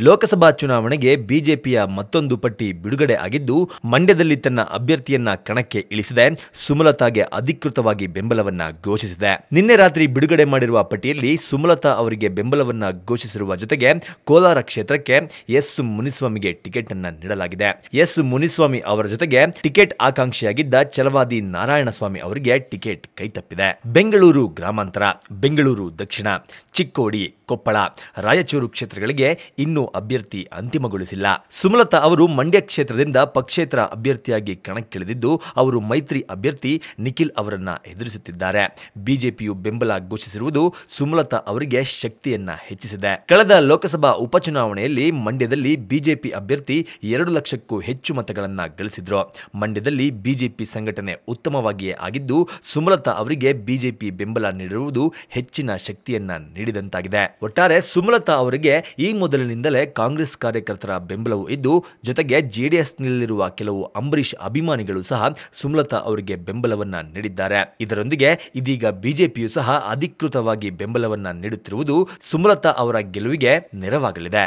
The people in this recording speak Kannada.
ಲೋಕಸಭಾ ಚುನಾವಣೆಗೆ ಬಿಜೆಪಿಯ ಮತ್ತೊಂದು ಪಟ್ಟಿ ಬಿಡುಗಡೆ ಆಗಿದ್ದು, ಮಂಡ್ಯದಲ್ಲಿ ತನ್ನ ಅಭ್ಯರ್ಥಿಯನ್ನ ಕಣಕ್ಕೆ ಇಳಿಸಿದೆ. ಸುಮಲತಾಗೆ ಅಧಿಕೃತವಾಗಿ ಬೆಂಬಲವನ್ನ ಘೋಷಿಸಿದೆ. ನಿನ್ನೆ ರಾತ್ರಿ ಬಿಡುಗಡೆ ಮಾಡಿರುವ ಪಟ್ಟಿಯಲ್ಲಿ ಸುಮಲತಾ ಅವರಿಗೆ ಬೆಂಬಲವನ್ನ ಘೋಷಿಸಿರುವ ಜೊತೆಗೆ ಕೋಲಾರ ಕ್ಷೇತ್ರಕ್ಕೆ ಎಸ್ ಮುನಿಸ್ವಾಮಿಗೆ ಟಿಕೆಟ್ ಅನ್ನ ನೀಡಲಾಗಿದೆ. ಎಸ್ ಮುನಿಸ್ವಾಮಿ ಅವರ ಜೊತೆಗೆ ಟಿಕೆಟ್ ಆಕಾಂಕ್ಷಿಯಾಗಿದ್ದ ಚಲವಾದಿ ನಾರಾಯಣಸ್ವಾಮಿ ಅವರಿಗೆ ಟಿಕೆಟ್ ಕೈತಪ್ಪಿದೆ. ಬೆಂಗಳೂರು ಗ್ರಾಮಾಂತರ, ಬೆಂಗಳೂರು ದಕ್ಷಿಣ, ಚಿಕ್ಕೋಡಿ ಕೊಪ್ಪಳ. ರಾಯಚೂರು ಕ್ಷೇತ್ರಗಳಿಗೆ ಇನ್ನೂ ಅಭ್ಯರ್ಥಿ ಅಂತಿಮಗೊಳಿಸಿಲ್ಲ. ಸುಮಲತಾ ಅವರು ಮಂಡ್ಯ ಕ್ಷೇತ್ರದಿಂದ ಪಕ್ಷೇತರ ಅಭ್ಯರ್ಥಿಯಾಗಿ ಕಣಕ್ಕಿಳಿದಿದ್ದು, ಅವರು ಮೈತ್ರಿ ಅಭ್ಯರ್ಥಿ ನಿಖಿಲ್ ಅವರನ್ನ ಎದುರಿಸುತ್ತಿದ್ದಾರೆ. ಬಿಜೆಪಿಯು ಬೆಂಬಲ ಘೋಷಿಸಿರುವುದು ಸುಮಲತಾ ಅವರಿಗೆ ಶಕ್ತಿಯನ್ನ ಹೆಚ್ಚಿಸಿದೆ. ಕಳೆದ ಲೋಕಸಭಾ ಉಪಚುನಾವಣೆಯಲ್ಲಿ ಮಂಡ್ಯದಲ್ಲಿ ಬಿಜೆಪಿ ಅಭ್ಯರ್ಥಿ ಎರಡು ಲಕ್ಷಕ್ಕೂ ಹೆಚ್ಚು ಮತಗಳನ್ನ ಗಳಿಸಿದ್ರು. ಮಂಡ್ಯದಲ್ಲಿ ಬಿಜೆಪಿ ಸಂಘಟನೆ ಉತ್ತಮವಾಗಿಯೇ ಆಗಿದ್ದು, ಸುಮಲತಾ ಅವರಿಗೆ ಬಿಜೆಪಿ ಬೆಂಬಲ ನೀಡಿರುವುದು ಹೆಚ್ಚಿನ ಶಕ್ತಿಯನ್ನ ನೀಡಿದಂತಾಗಿದೆ. ಒಟ್ಟಾರೆ ಸುಮಲತಾ ಅವರಿಗೆ ಈ ಮೊದಲಿನಿಂದಲೇ ಕಾಂಗ್ರೆಸ್ ಕಾರ್ಯಕರ್ತರ ಬೆಂಬಲವೂ ಇದ್ದು, ಜೊತೆಗೆ ಜೆಡಿಎಸ್ನಲ್ಲಿರುವ ಕೆಲವು ಅಂಬರೀಷ್ ಅಭಿಮಾನಿಗಳು ಸಹ ಸುಮಲತಾ ಅವರಿಗೆ ಬೆಂಬಲವನ್ನ ನೀಡಿದ್ದಾರೆ. ಇದರೊಂದಿಗೆ ಇದೀಗ ಬಿಜೆಪಿಯು ಸಹ ಅಧಿಕೃತವಾಗಿ ಬೆಂಬಲವನ್ನ ನೀಡುತ್ತಿರುವುದು ಸುಮಲತಾ ಅವರ ಗೆಲುವಿಗೆ ನೆರವಾಗಲಿದೆ.